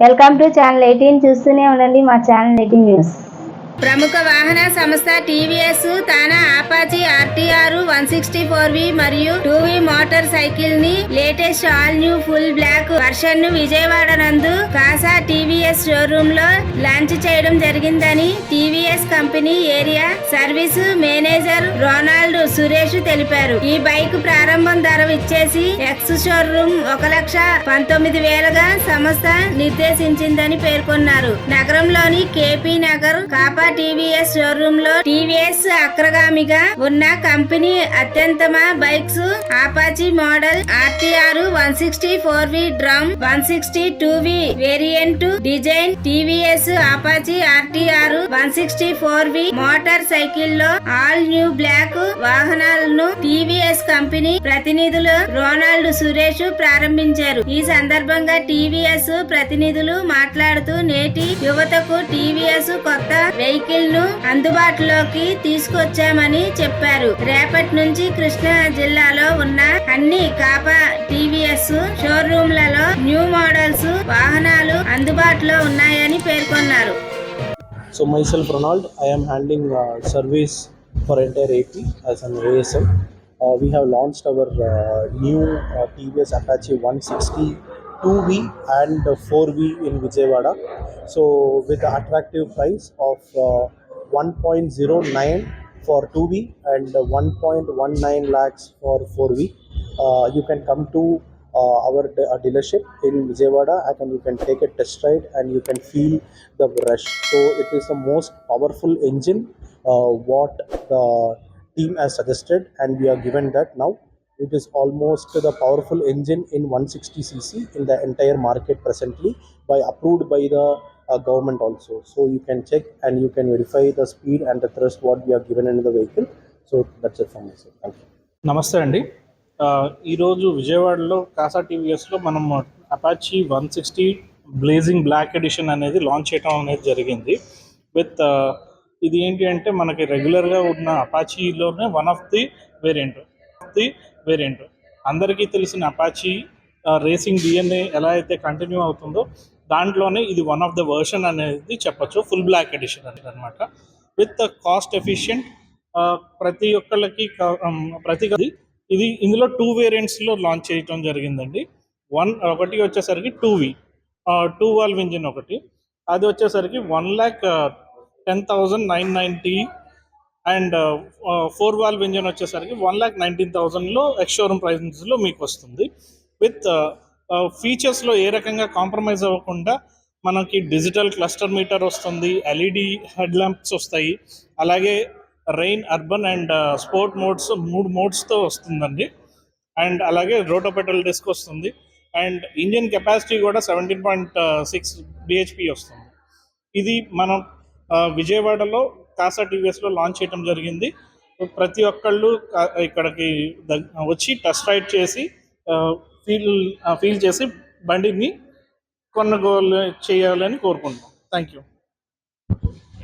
Welcome to channel eighteen. చూస్తూనే ఉండండి మా ఛానల్ ఎయిటీన్ న్యూస్. ప్రముఖ వాహన సంస్థ టీవీఎస్ తన Apache RTR one sixty four V మరియు two V motor సైకిల్ని latest all new full black వర్షన్ను Vijayawada నందు కాసా టీవీఎస్ షోరూమ్లో లాంచ్ చేయడం జరిగిందని TVS company area service manager Suresh తెలిపారు. ఈ బైక్ ప్రారంభం ధర ఇచ్చేసి ఎక్స్ షోరూమ్ ఒక లక్ష పంతొమ్మిది వేలుగా సంస్థ నిర్దేశించిందని పేర్కొన్నారు. నగరంలోని K P Nagar Kapa TVS షోరూమ్లో TVS అగ్రగామిగా ఉన్న company అత్యంతమ bikes Apache model RTR one sixty four V drum one sixty two V variant design TVS Apache RTR one sixty four V motor సైకిల్లో ఆల్ న్యూ బ్లాక్ వాహనాలను TVS company ప్రతినిధులు Ronald Suresh ప్రారంభించారు. ఈ సందర్భంగా TVS ప్రతినిధులు మాట్లాడుతూ నేటి యువతకు టీవీఎస్ కొత్త వెహికల్ను అందుబాటులోకి తీసుకొచ్చామని చెప్పారు. రేపటి నుంచి కృష్ణా జిల్లాలో ఉన్న అన్ని కాపా టీవీఎస్ షోరూమ్లలో న్యూ మోడల్స్ వాహనాలు అందుబాటులో ఉన్నాయని పేర్కొన్నారు. So myself Ronald, I am handling uh, for entire AP as an ASM. Uh, we have launched our uh, new uh, TVS Apache 160 2V and uh, 4V in Vijayawada. So with the attractive price of uh, 1.09 for 2V and uh, 1.19 lakhs for 4V, uh, you can come to uh, our de- uh, dealership in Vijayawada and you can take a test ride and you can feel the rush. So it is the most powerful engine what the team has suggested and we are given that now. It is almost the powerful engine in 160cc in the entire market presently by approved by the uh, government also. So you can check and you can verify the speed and the thrust what we are given in the vehicle. So that's it from my side. Thank you. నమస్తే అండి ఈరోజు విజయవాడలో కాసా టీవీఎస్లో మనం Apache one sixty blazing black edition అనేది launch చేయడం అనేది జరిగింది విత్ ఇది ఏంటి అంటే మనకి రెగ్యులర్గా ఉన్న అపాచీలోనే one of the variant the variant అందరికీ తెలిసిన అపాచీ రేసింగ్ డిఎన్ఏ ఎలా అయితే కంటిన్యూ అవుతుందో దాంట్లోనే ఇది వన్ ఆఫ్ ద వర్షన్ అనేది చెప్పొచ్చు. ఫుల్ బ్లాక్ ఎడిషన్ అనేది అనమాట విత్ కాస్ట్ ఎఫిషియంట్ ప్రతి ఒక్కళ్ళకి ప్రతి ఇది ఇందులో టూ వేరియంట్స్లో లాంచ్ చేయడం జరిగిందండి. వన్ ఒకటి వచ్చేసరికి two V two valve engine ఒకటి. అది వచ్చేసరికి one lakh ten thousand nine ninety and four valve engine వచ్చేసరికి వన్ ల్యాక్ నైన్టీన్ థౌజండ్లో ఎక్స్షోరూమ్ ప్రైజెస్లో మీకు వస్తుంది. విత్ ఫీచర్స్లో uh, uh, ఏ రకంగా కాంప్రమైజ్ అవ్వకుండా మనకి డిజిటల్ క్లస్టర్ మీటర్ వస్తుంది ఎల్ఈడి హెడ్ ల్యాంప్స్ వస్తాయి అలాగే rain urban and sport modes మూడు మోడ్స్తో వస్తుందండి. అండ్ అలాగే రోటోపెటల్ డిస్క్ వస్తుంది. అండ్ ఇంజిన్ కెపాసిటీ కూడా సెవెంటీన్ పాయింట్ సిక్స్ బిహెచ్పి వస్తుంది. ఇది మనం విజయవాడలో కాసా టీవీఎస్లో లాంచ్ చేయడం జరిగింది. ప్రతి ఒక్కళ్ళు ఇక్కడికి వచ్చి టెస్ట్ రైడ్ చేసి ఫీల్ ఫీల్ చేసి బండిని కొనుగోలు చేయాలని కోరుకుంటున్నాం. Thank you.